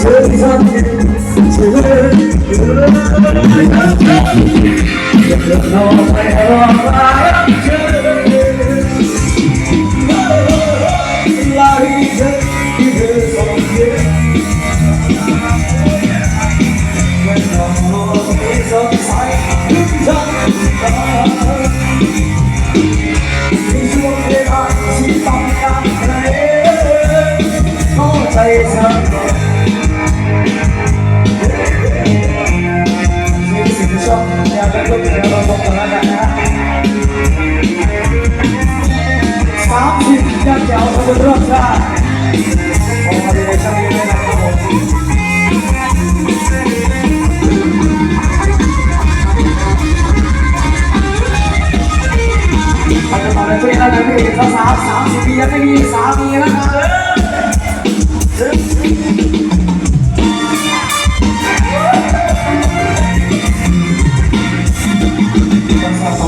เธอที่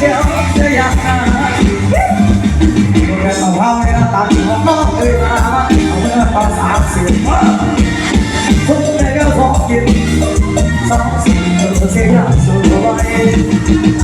เจ้าจะอยากหาเงินของเราในตาตีของน้องเอ้ยมาเอาเงินตอนสามสิบทุกในก็ขอกินสองสิ่งเธอเสียสุดไว้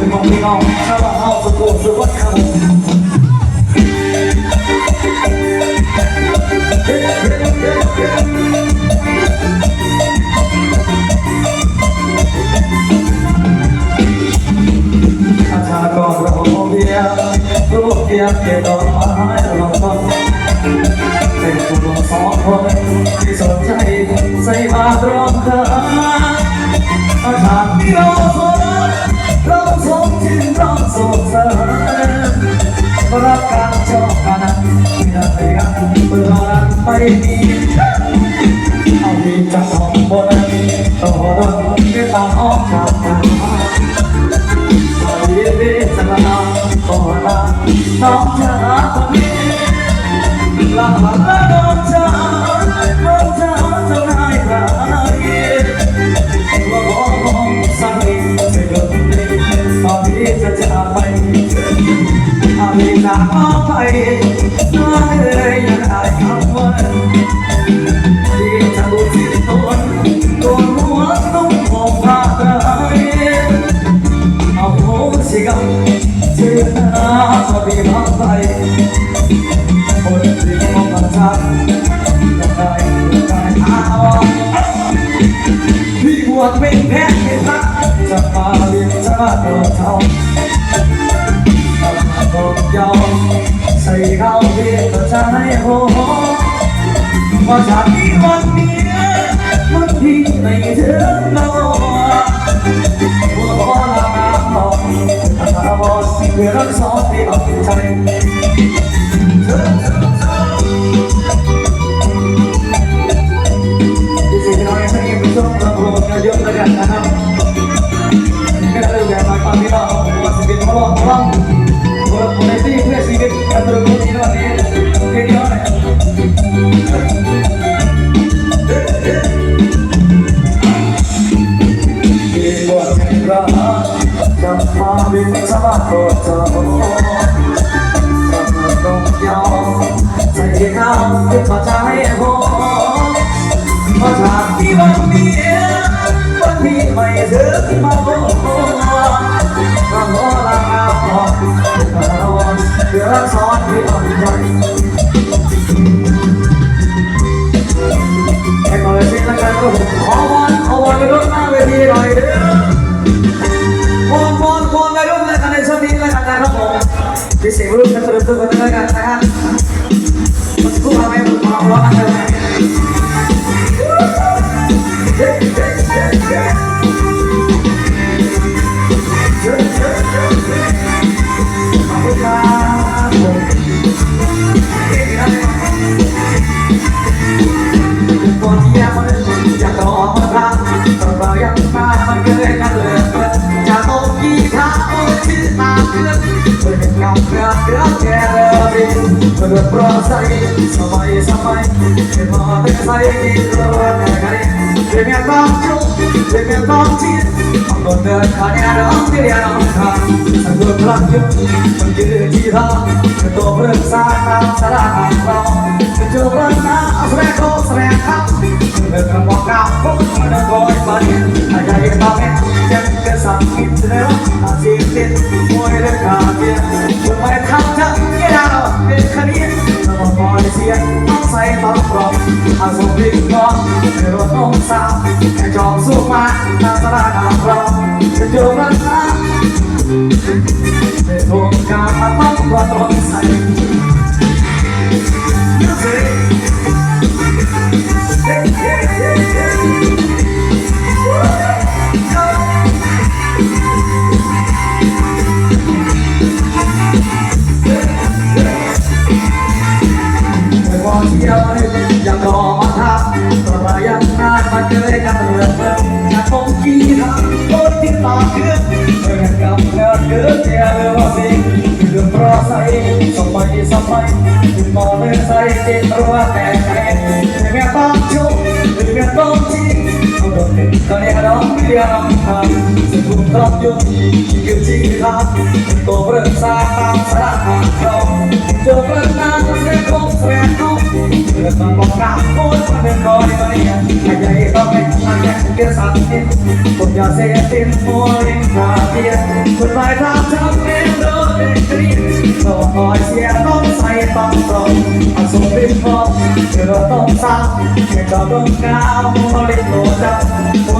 และไม่ได้พูดถึงของพี่น้องชาวบ้าเอาสุขุมสุขวัน์ครับผมอาชาก็รอเบียร์รูปเบียร์ เพื่อรักไม่มีเอามีจากสองคนต่อรักไม่ต่างออกจากกันสวัสดีพี่สลาขอลาน้องชาคนนี้ La la la la la la la la ว่าบอกสักนิดจะเกิดตอนที่จะจากไปอาม่จาไป คนที่มองมาจากจะได้ได้อาพี่บวชเป็นแพทย์เป็นพระจะมาเรียนจะมาโดนเขาทำมาบอกยอมใส่เขาเรียกก็จะให้โหว่าจากนี้วันนี้มันพี่ไม่ถึงเราว่าขอลาบอกถ้าบอกเพื่อรักษาที่เอาใจ Yeah. วันนี้วันนี้ไม่ถึงมาพบมาพบลาพอเดือดร้อนที่อ่อนใจแค่ก่อนสิ้นแล้วกันก็ผมขอวอนขอวอนไปรถหน้าเวทีหน่อยเด้อวอนวอนวอนไปรถเลยกันในช่นี้แล้วกันนะบผมดิเสียงรุ่นกันตื่นตื่กันแล้วกันนะฮะมันคู่อะไรมันมาพร้อมกันเลย Rosari, samai samai, mata sai rotagari. Dengan bangku, dengan bangci, anggota kalian kalian angkat. Sanggup lanjut menjadi jira, ketua bersama sarang kau. Mencoba nak sereko serekam, dengan mau kampung menegoi balik. Ada yang pamit, yang de sanguíneo, así es, muere nadie. Yo me canta, quiero ver cariño, no policía, no sé tan pronto, a su ritmo, pero no sabe, que yo suma, la sala de la pro, que yo me la, me toca a mamá. ใส่ติดรัวแต่แข็งแม่บ้างชู yang Sebutlah yoni kecilkan Kau bersama sama kau Kau berenang sekong sekong Berenang kau kapur pada kau di mania Hanya itu hanya kesatin Punya setin muling kadir Bermain tak jamin doi kri Kau kau siapong saya pantau Asum bimbo Kau tong sang Kau dong kau Kau dong kau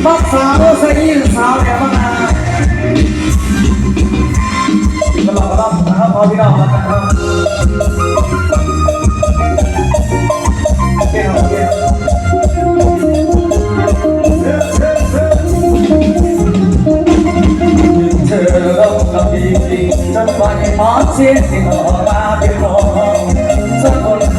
นจะหาที่เสื้อผ้าไม่ไม่ใส่เอาที่เขาวัดขนาดนั้นสิตะกี้สิตะกี้สองไว้ว่าอยู่มองไปแค่เดินต่อดีใจเราได้แต่ว่าสุดฟังอาจจะโง่ยี่เด้อว่าผู้ใดก็เงียบเก็บมันจะตายเสียนวนเย็นว่าไม่หอมหอมที่ก็นอนรวมวันงามแต่ยังดังสิเรียกไปรอบก็พอต่หัวจุกปานเห็นราไม่ขัดเกียน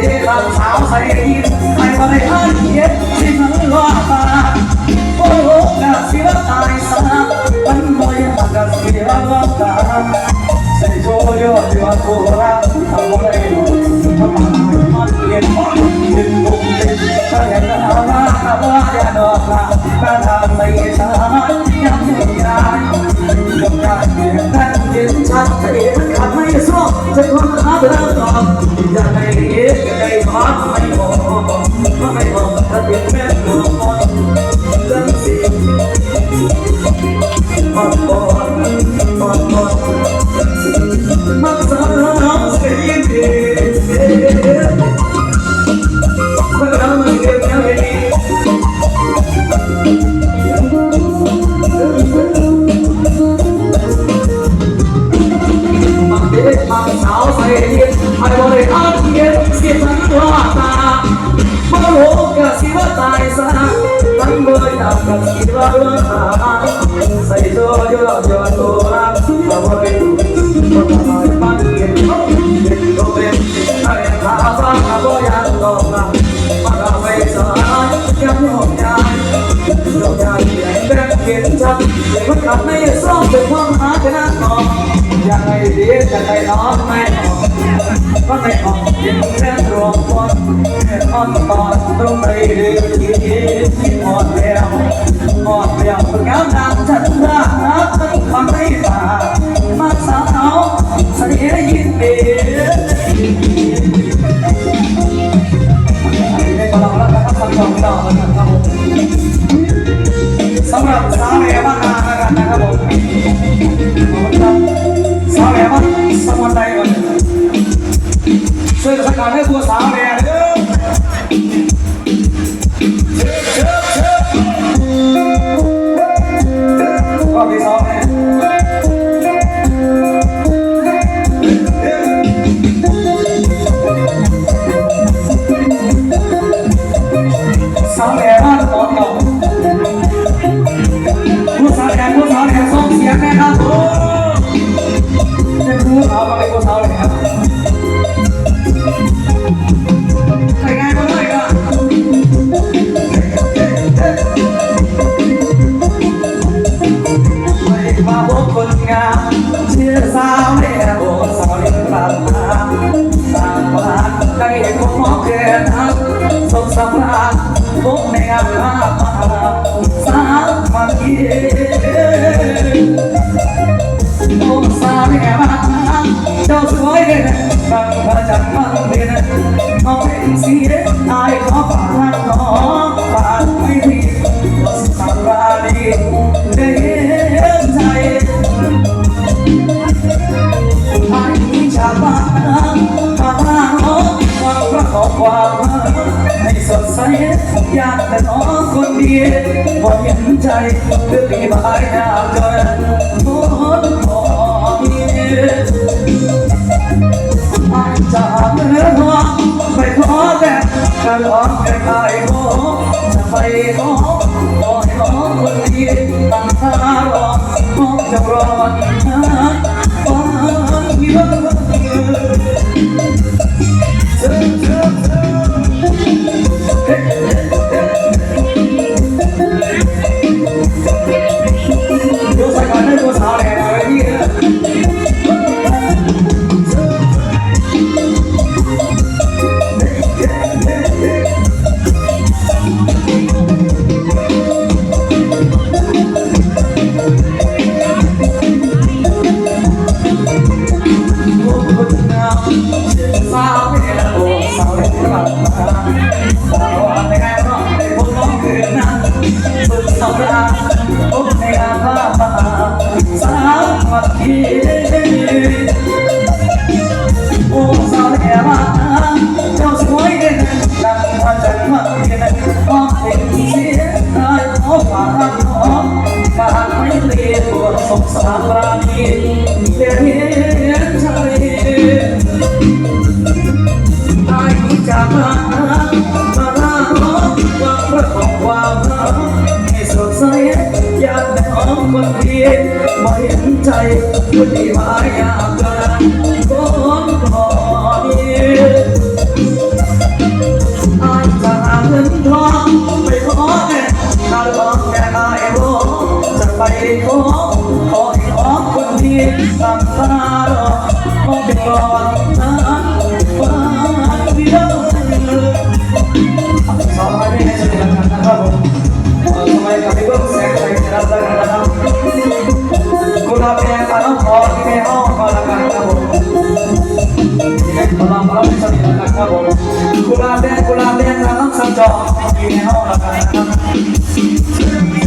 ตัดเดียร์สาวใส่ยินไม่ว่าได้อ่านเย็นที่มันว่าตาโอ้โหกะสิว่าตายซะมันบ่ยังกะสิว่าว่าตาใส่โชว์ยอะที่ว่าโคราชทำอะไรอยู่ทำไมมันเรียนมันดึงบุกดึงถ้าอยากจะหาว่าว่าอย่าดอกละถ้าทำไม่ช้ายังไม่ได้กับการเปลี่ยนแปลงเห็นชัดเจนขัดไม่สู้จะควงหาเรื่อ ยอมยายเปลี่ยนแปลงเปลี่ยนชัดเลยมันกลับไม่ซ่อมเป็นความหาชนะต่อยังไงดีจะได้น้องไม่ออกก็ไม่ออกยังแค่รวมคนอ่อนตอนตรงไปเรื่อยที่หมดแล้วหมดแล้วงามนางจัดหน้าตั้งคำให้ตามาสาวเขาสียยินดีได้ตลอดแล้วนะครับคำตอบต่อนะครับผม สำหรับสาวแหล่บ้านนาแล้วกันนะครับผมขอบคุณครับสาวแหล่บ้านสมวันใดก่อนช่วยสักการให้ตัวสาวแหล่ เป็นผู้าวมาเป็นผู้สาวเลยครับใครง่ายก็ได้ก็ไม่มาพบคนงามเชื่อสาวแม่โอ้สาวเลี้ยงปลาสร้างบ้านได้คงมองเกินทักสงสารพบในอาภาพ บังพระจันทร์มันเด่นน้องเป็นสีอายขอฝากน้องฝากไม่มีสักราดีเดินใจทางนี้ชาวบ้านมาหาน้องมาประกอบความให้สดใสอยากแต่น้องคนเดียวพอเห็นใจเพื่อปีบายดาวจนหมดขอเมี จากเมื่อหวังไปขอแต่จะรองแค่ใครขอจะไปขอขอให้น้องคนดีตั้งตารอน้องจะรอวันนั้ ขอฝากขอฝากไม่เลียนตัวสงสารปราณีเดียนใจไอ้จากมามาลาร้องว่าพระของความรักให้สดใสอยากได้หอมคนดีมาเห็นใจคนดีมาอยากกินก่ ไปขอขอให้หอมคนดีตั้งตารมองไปก่อนนะฟ้าเดียวสองพันที่ให้สนุกกันนะครับผมทำไมกับพี่เบิ้มแสงไฟจะรับแล้นะครับกุหลาบแดงมาต้องขอที่ในห้องก็แล้วกันครับผมที่ให้กำลังมารับสนุกกันครับผมกุหลาบแดงกุหลาบแดงมาต้องสัญจรที่ในห้องแล้วกันนะครับ